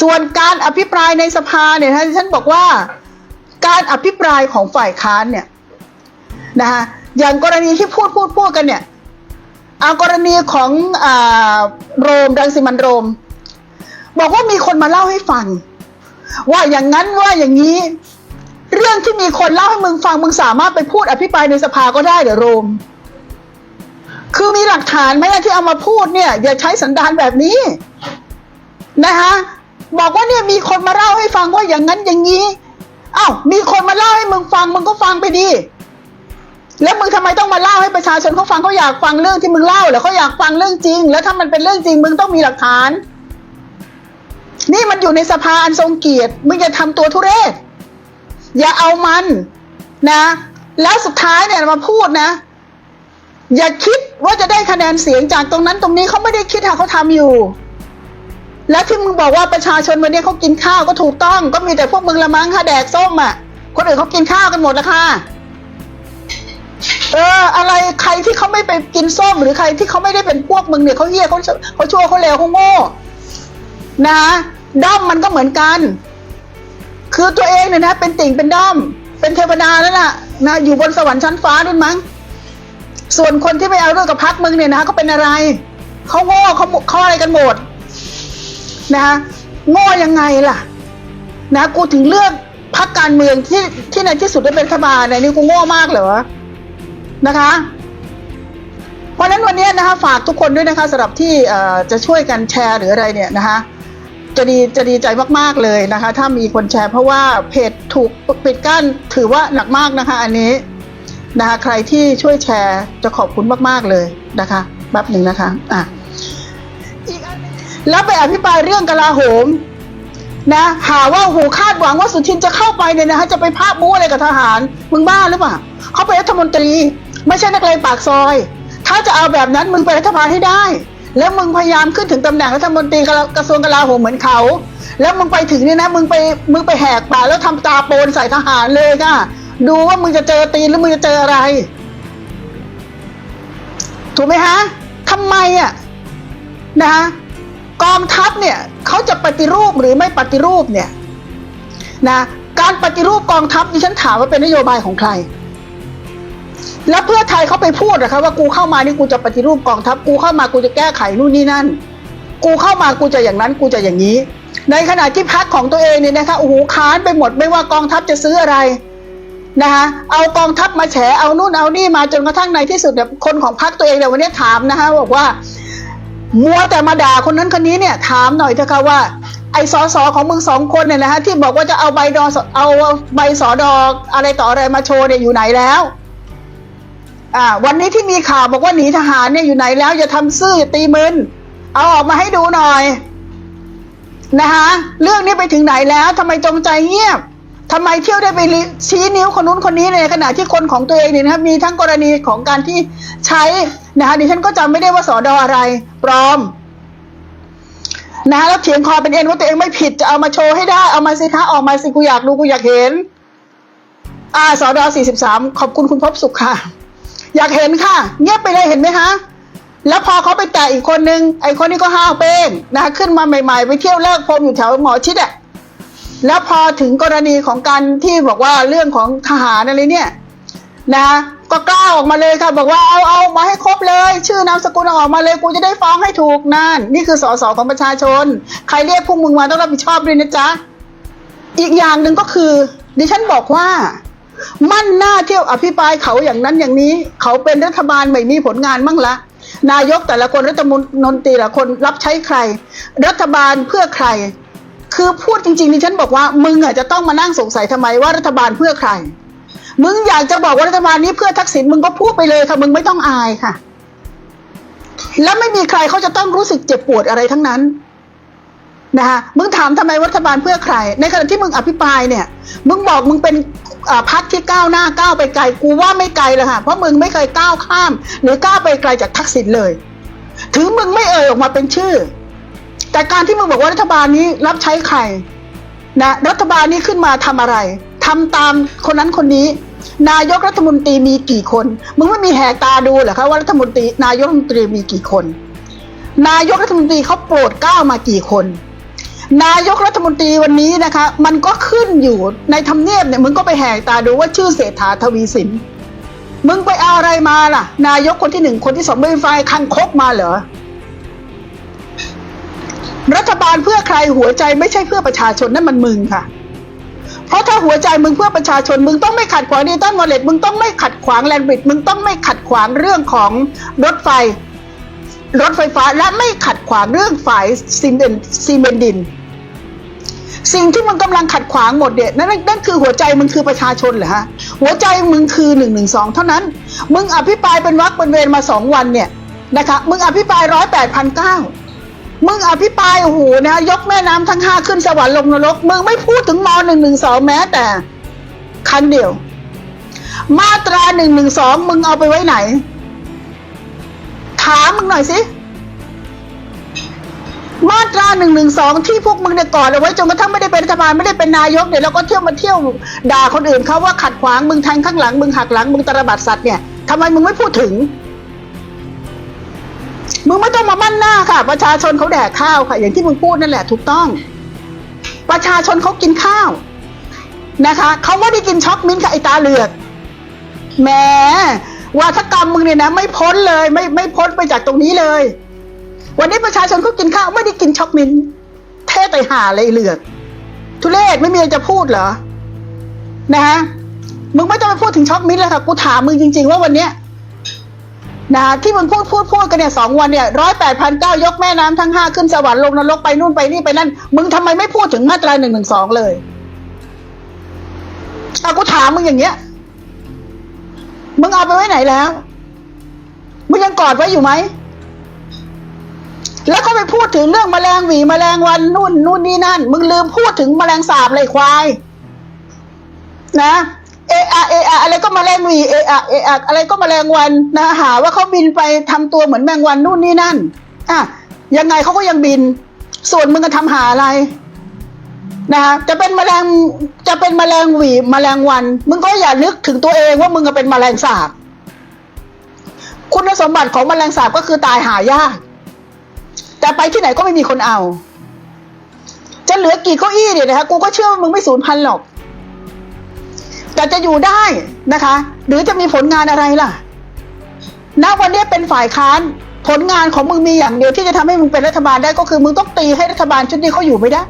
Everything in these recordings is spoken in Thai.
ส่วนการอภิปรายในสภาเนี่ยนะฉันบอกว่า การอภิปรายของฝ่ายค้านเนี่ยนะคะอย่างกรณีที่พูดพูดพูดกันเนี่ยเอากรณีของอโรมรังสิมันโรม บอกว่ามีคนมาเล่าให้ฟัง ว่าอย่างนั้นว่าอย่างนี้ เรื่องที่มีคนเล่าให้มึงฟังมึงสามารถไปพูดอภิปรายในสภาก็ได้เดี๋ยวโรม คือมีหลักฐานไหมที่เอามาพูดเนี่ย อย่าใช้สันดานแบบนี้ นะคะบอกว่าเนี่ยมีคนมาเล่าให้ฟังว่าอย่างนั้นอย่างนี้อ้าวมีคนมาเล่าให้มึงฟังมึงก็ฟังไปดิแล้วมึงทำไมต้องมาเล่าให้ประชาชนเขาฟังเขาอยากฟังเรื่องที่มึงเล่าหรือเขาอยากฟังเรื่องจริง แล้วถ้ามันเป็นเรื่องจริงมึงต้องมีหลักฐาน นี่มันอยู่ในสภาอันทรงเกียรติมึงอย่าทำตัวทุเรศ อย่าเอามันนะ แล้วสุดท้ายเนี่ยมาพูดนะ อย่าคิดว่าจะได้คะแนนเสียงจากตรงนั้นตรงนี้เขาไม่ได้คิดค่ะเขาทำอยู่ แล้วที่มึงบอกว่าประชาชนวันนี้เขากินข้าวก็ถูกต้อง ก็มีแต่พวกมึงละมั้งค่ะแดกส้มอะ คนอื่นเขากินข้าวกันหมดแล้วค่ะเออ อะไรใครที่เขาไม่ไปกินส้ม หรือใครที่เขาไม่ได้เป็นพวกมึงเนี่ยเขาเฮี้ยเขาเขาชั่วเขาเลวเขาโง่นะด้อมมันก็เหมือนกัน คือตัวเองเนี่ยนะ เป็นติ่งเป็นด้อม เป็นเทวดาแล้วล่ะนะอยู่บนสวรรค์ชั้นฟ้าด้วยมั้งส่วนคนที่ไม่เอาเรื่องกับพักมึงเนี่ยนะเขาเป็นอะไรเขาโง่เขาเขาอะไรกันหมด นะคะโง่ยังไงล่ะ นะกูถึงเลือกพรรคการเมืองที่ที่ในที่สุดได้เป็นรัฐบาลเนี่ยนี่กูโง่มากเหรอนะคะ เพราะฉะนั้นวันนี้นะคะ ฝากทุกคนด้วยนะคะสำหรับที่จะช่วยกันแชร์หรืออะไรเนี่ยนะคะจะดีจะดีใจมาก ๆ เลยนะคะ ถ้ามีคนแชร์เพราะว่าเพจถูกปิดกั้นถือว่าหนักมากนะคะ อันนี้นะคะ ใครที่ช่วยแชร์จะขอบคุณมาก ๆ เลยนะคะแป๊บหนึ่งนะคะ อะ แล้วไปอภิปรายเรื่องกลาโหมนะหาว่าโอ้โหคาดหวังว่าสุทินจะเข้าไปเนี่ยนะฮะจะไปภาพบู๊อะไรกับทหาร มึงบ้าหรือเปล่าเขาเป็นรัฐมนตรี ไม่ใช่นักเลงปากซอย ถ้าจะเอาแบบนั้นมึงเป็นรัฐบาลให้ได้ แล้วมึงพยายามขึ้นถึงตำแหน่งรัฐมนตรีกระทรวงกลาโหมเหมือนเขา แล้วมึงไปถึงเนี่ยนะมึงไปมึงไปแหกปากแล้วทำตาโปนใส่ทหารเลยค่ะดูว่ามึงจะเจอตีนหรือมึงจะเจออะไร ถูกไหมฮะทำไมอะนะคะ กองทัพเนี่ยเขาจะปฏิรูปหรือไม่ปฏิรูปเนี่ยนะการปฏิรูปกองทัพดิฉันถามว่าเป็นนโยบายของใคร แล้วเพื่อไทยเขาไปพูดนะคะว่ากูเข้ามานี่กูจะปฏิรูปกองทัพ กูเข้ามากูจะแก้ไขนู่นนี่นั่น กูเข้ามากูจะอย่างนั้นกูจะอย่างนี้ ในขณะที่พักของตัวเองเนี่ยนะคะโอ้โหค้านไปหมดไม่ว่ากองทัพจะซื้ออะไรนะคะเอากองทัพมาแฉเอานู่นเอานี่มาจนกระทั่งในที่สุดเนี่ยคนของพักตัวเองเนี่ยวันนี้ถามนะคะบอกว่า มัวแต่มาด่าคนนั้นคนนี้เนี่ยถามหน่อยเถอะค่ะว่าไอ้สอสอของมึงสองคนเนี่ยนะฮะที่บอกว่าจะเอาใบดอเอาใบสอดออะไรต่ออะไรมาโชว์เนี่ยอยู่ไหนแล้วอ่าวันนี้ที่มีข่าวบอกว่าหนีทหารเนี่ยอยู่ไหนแล้วอย่าทำซื่ออย่าตีมึนเอาออกมาให้ดูหน่อยนะคะเรื่องนี้ไปถึงไหนแล้วทำไมจงใจเงียบ ทำไมเที่ยวได้ไปชี้นิ้วคนนู้นคนนี้ในขณะที่คนของตัวเองเนี่ยนะครับมีทั้งกรณีของการที่ใช้นะคะดิฉันก็จำไม่ได้ว่าสอดออะไรปลอมนะะแล้วเถียงคอเป็นเอ็นว่าตัวเองไม่ผิดจะเอามาโชว์ให้ได้เอามาสิคะออกมาสิกูอยากดูกูอยากเห็น อ่าสอดอสี่สิบสามขอบคุณคุณพบสุขค่ะ อยากเห็นค่ะ เงียบไปเลยเห็นไหมคะแล้วพอเขาไปแตะอีกคนนึงไอ้คนนี้ก็ห้าวเป้งนะคะขึ้นมาใหม่ ๆ ไปเที่ยวเลิกพรมอยู่แถวหมอชิดอะ แล้วพอถึงกรณีของการที่บอกว่าเรื่องของทหารอะไรเนี่ยนะก็กล้าออกมาเลยค่ะ บอกว่าเอาเอามาให้ครบเลย ชื่อนามสกุลออกมาเลยกูจะได้ฟ้องให้ถูกนั่นนี่คือสสของประชาชน ใครเรียกพวกมึงมาต้องรับผิดชอบด้วยนะจ๊ะอีกอย่างหนึ่งก็คือ ดิฉันบอกว่า มั่นหน้าเที่ยวอภิปรายเขาอย่างนั้นอย่างนี้ เขาเป็นรัฐบาลไม่มีผลงานมั่งละ นายกแต่ละคนรัฐมนตรีแต่ละคนรับใช้ใคร รัฐบาลเพื่อใคร คือพูดจริงๆดิฉันบอกว่ามึงอะจะต้องมานั่งสงสัยทำไมว่ารัฐบาลเพื่อใคร มึงอยากจะบอกว่ารัฐบาลนี้เพื่อทักษิณมึงก็พูดไปเลยค่ะมึงไม่ต้องอายค่ะ แล้วไม่มีใครเขาจะต้องรู้สึกเจ็บปวดอะไรทั้งนั้นนะคะมึงถามทำไมรัฐบาลเพื่อใคร ในขณะที่มึงอภิปรายเนี่ย มึงบอกมึงเป็นพรรคที่ก้าวหน้าก้าวไปไกล กูว่าไม่ไกลเลยค่ะ เพราะมึงไม่เคยก้าวข้าม หรือก้าวไปไกลจากทักษิณเลย ถึงมึงไม่เอ่ยออกมาเป็นชื่อ แต่การที่มึงบอกว่ารัฐบาลนี้รับใช้ใครนะรัฐบาลนี้ขึ้นมาทำอะไรทำตามคนนั้นคนนี้ นายกรัฐมนตรีมีกี่คน มึงไม่มีแหกตาดูเหรอคะว่ารัฐมนตรีนายกรัฐมนตรีมีกี่คน นายกรัฐมนตรีเขาโปรดเกล้ามากี่คน นายกรัฐมนตรีวันนี้นะคะ มันก็ขึ้นอยู่ในทำเนียบเนี่ยมึงก็ไปแหกตาดูว่าชื่อเศรษฐาทวีสินมึงไปเอาอะไรมาล่ะ นายกคนที่หนึ่งคนที่สองไม่ไฟคังคกมาเหรอ รัฐบาลเพื่อใครหัวใจไม่ใช่เพื่อประชาชนนั่นมันมึงค่ะ เพราะถ้าหัวใจมึงเพื่อประชาชน มึงต้องไม่ขัดขวางดิจิตอลวอลเล็ตมึงต้องไม่ขัดขวางแลนด์บริดมึงต้องไม่ขัดขวางเรื่องของรถไฟ รถไฟฟ้าและไม่ขัดขวางเรื่องฝ่ายซีเมนซีเมนดิน สิ่งที่มึงกำลังขัดขวางหมดเนี่ยนั่นนั่นคือหัวใจมึงคือประชาชนเหรอฮะหัวใจมึงคือหนึ่งหนึ่งสองเท่านั้น มึงอภิปรายเป็นวักเป็นเวรมาสองวันเนี่ยนะคะมึงอภิปรายร้อยแปดพันเก้า มึงอภิปรายโอ้โหนะยกแม่น้ำทั้งห้าขึ้นสวรรค์ลงนรก มึงไม่พูดถึงมหนึ่งหนึ่งสองแม้แต่ครั้งเดียว มาตราหนึ่งหนึ่งสองมึงเอาไปไว้ไหน ถามมึงหน่อยสิมาตราหนึ่งหนึ่งสองที่พวกมึงเนี่ยก่อนเอาไว้จนกระทั่งไม่ได้เป็นรัฐบาลไม่ได้เป็นนายกเนี่ยแล้วก็เที่ยวมาเที่ยวด่าคนอื่นเขาว่าขัดขวางมึงแทงข้างหลังมึงหักหลังมึงตระบัดสัตว์เนี่ยทำไมมึงไม่พูดถึง มึงไม่ต้องมามั่นหน้าค่ะ ประชาชนเขาแดกข้าวค่ะ อย่างที่มึงพูดนั่นแหละถูกต้อง ประชาชนเขากินข้าวนะคะเขาไม่ได้กินช็อกมิ้นท์กับไอตาเหลือกแหมวาทกรรมมึงเนี่ยนะ ไม่พ้นเลย ไม่ไม่พ้นไปจากตรงนี้เลย วันนี้ประชาชนเขากินข้าวไม่ได้กินช็อกมิ้นเท่ไตห่าเลยไอ้เหลือกทุเรศไม่มีอะไรจะพูดเหรอ นะฮะมึงไม่ต้องไปพูดถึงช็อกมิ้นแล้วค่ะกูถามมึงจริง ๆ ว่าวันเนี้ย นะที่มึงพูดพูดพูดกันเนี่ยสองวันเนี่ยร้อยแปดพันเก้ายกแม่น้ำทั้งห้าขึ้นสวรรค์ลงนรกไปนู่นไปนี่ไปนั่น มึงทำไมไม่พูดถึงมาตราหนึ่งหนึ่งสองเลยเอากูถามมึงอย่างเงี้ย มึงเอาไปไว้ไหนแล้ว มึงยังกอดไว้อยู่ไหม แล้วก็ไปพูดถึงเรื่องแมลงหวีแมลงวันนู่นนู่นนี่นั่น มึงลืมพูดถึงแมลงสาบเลยควาย นะ เอะอะเอะอะอะไรก็มาแมลงหวีเอะอะเอะอะอะไรก็มาแมลงวันนะหาว่าเขาบินไปทำตัวเหมือนแมงวันนู่นนี่นั่นอะยังไงเขาก็ยังบิน ส่วนมึงก็ทำหาอะไรนะะจะเป็นแมลงจะเป็นแมลงหวีแมลงวัน มึงก็อย่านึกถึงตัวเองว่ามึงก็เป็นแมลงสาบ คุณสมบัติของแมลงสาบก็คือตายหายากแต่ไปที่ไหนก็ไม่มีคนเอา จะเหลือกี่เก้าอี้เนี่ยนะคะกูก็เชื่อว่ามึงไม่สูญพันธุ์หรอก แต่จะอยู่ได้นะคะ หรือจะมีผลงานอะไรล่ะณวันนี้เป็นฝ่ายค้าน ผลงานของมึงมีอย่างเดียวที่จะทำให้มึงเป็นรัฐบาลได้ก็คือมึงต้องตีให้รัฐบาลชุดนี้เขาอยู่ไม่ได้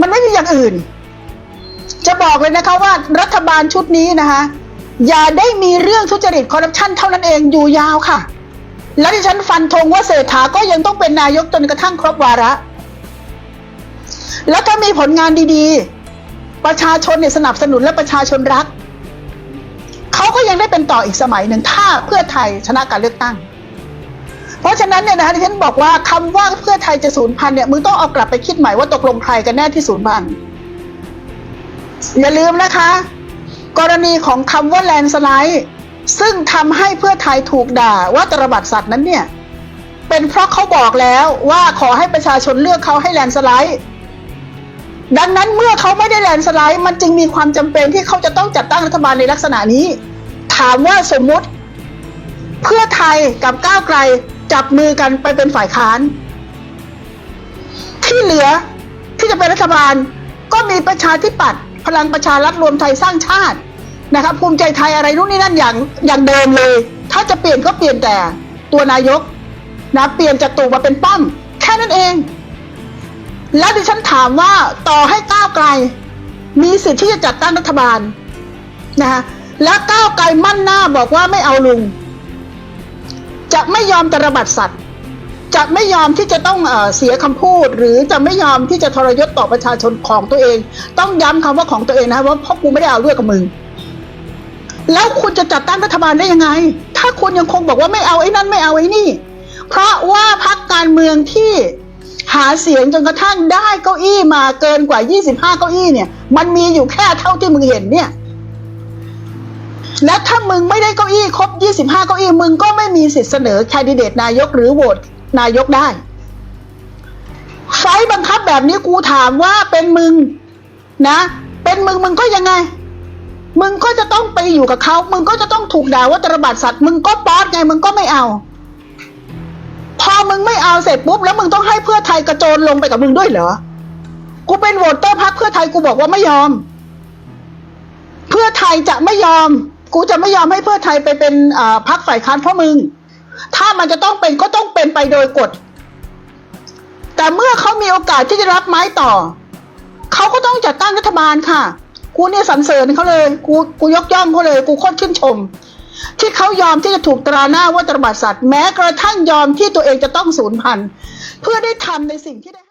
มันไม่มีอย่างอื่น จะบอกเลยนะคะว่ารัฐบาลชุดนี้นะคะ อย่าได้มีเรื่องทุจริตคอร์รัปชันเท่านั้นเองอยู่ยาวค่ะ และที่ฉันฟันธงว่าเศรษฐาก็ยังต้องเป็นนายกจนกระทั่งครบวาระ แล้วถ้ามีผลงานดีๆ ประชาชนเนี่ยสนับสนุนและประชาชนรักเขาก็ยังได้เป็นต่ออีกสมัยหนึ่งถ้าเพื่อไทยชนะการเลือกตั้ง เพราะฉะนั้นเนี่ยนะคะที่ฉันบอกว่าคำว่าเพื่อไทยจะสูญพันธุ์เนี่ยมึงต้องเอากลับไปคิดใหม่ว่าตกลงใครกันแน่ที่สูญพันธุ์อย่าลืมนะคะ กรณีของคำว่าแลนสไลด์ซึ่งทำให้เพื่อไทยถูกด่าว่าตระบัดสัตว์นั้นเนี่ยเป็นเพราะเขาบอกแล้วว่าขอให้ประชาชนเลือกเขาให้แลนสไลด์ ดังนั้นเมื่อเขาไม่ได้แลนสไลด์ มันจึงมีความจำเป็นที่เขาจะต้องจัดตั้งรัฐบาลในลักษณะนี้ ถามว่าสมมุติ เพื่อไทยกับก้าวไกลจับมือกันไปเป็นฝ่ายค้าน ที่เหลือที่จะเป็นรัฐบาล ก็มีประชาธิปัตย์พลังประชารัฐรวมไทยสร้างชาตินะครับภูมิใจไทยอะไรนู่นนี่นั่นอย่างอย่างเดิมเลย ถ้าจะเปลี่ยนก็เปลี่ยนแต่ตัวนายกนะเปลี่ยนจากตู่มาเป็นป้อมแค่นั้นเอง แล้วดิฉันถามว่าต่อให้ก้าวไกล มีสิทธิ์ที่จะจัดตั้งรัฐบาลนะคะและก้าวไกลมั่นหน้าบอกว่าไม่เอาลุง จะไม่ยอมตระบัดสัตว์ จะไม่ยอมที่จะต้องเออเสียคำพูด หรือจะไม่ยอมที่จะทรยศต่อประชาชนของตัวเอง ต้องย้ำคำว่าของตัวเองนะว่าเพราะกูไม่ได้เอาด้วยกับมึงแล้วคุณจะจัดตั้งรัฐบาลได้ยังไง ถ้าคุณยังคงบอกว่าไม่เอาไอ้นั่นไม่เอาไอ้นี่ เพราะว่าพักการเมืองที่ หาเสียงจนกระทั่งได้เก้าอี้มาเกินกว่า 25 เก้าอี้เนี่ย มันมีอยู่แค่เท่าที่มึงเห็นเนี่ย และถ้ามึงไม่ได้เก้าอี้ครบ 25 เก้าอี้มึงก็ไม่มีสิทธิ์เสนอแคนดิเดตนายกหรือโหวตนายกได้ ไฟบังคับแบบนี้กูถามว่าเป็นมึงนะ เป็นมึงมึงก็ยังไง มึงก็จะต้องไปอยู่กับเขา มึงก็จะต้องถูกด่าว่าตระบาดสัตว์ มึงก็ป๊อดไง มึงก็ไม่เอา อมึงไม่เอาเสร็จปุ๊บแล้วมึงต้องให้เพื่อไทยกระโจนลงไปกับมึงด้วยเหรอ กูเป็นโหวตเตอร์พักเพื่อไทยกูบอกว่าไม่ยอม เพื่อไทยจะไม่ยอม กูจะไม่ยอมให้เพื่อไทยไปเป็นอ่าพักฝ่ายค้านเพราะมึง ถ้ามันจะต้องเป็นก็ต้องเป็นไปโดยกฎ แต่เมื่อเขามีโอกาสที่จะรับไม้ต่อ เขาก็ต้องจัดตั้งรัฐบาลค่ะ กูเนี่ยสรรเสริญเขาเลย กูกูยกย่องเขาเลย กูโคตรชื่นชม ที่เขายอมที่จะถูกตราหน้าว่าตระบัดสัตว์ แม้กระทั่งยอมที่ตัวเองจะต้องสูญพันธุ์เพื่อได้ทำในสิ่งที่ได้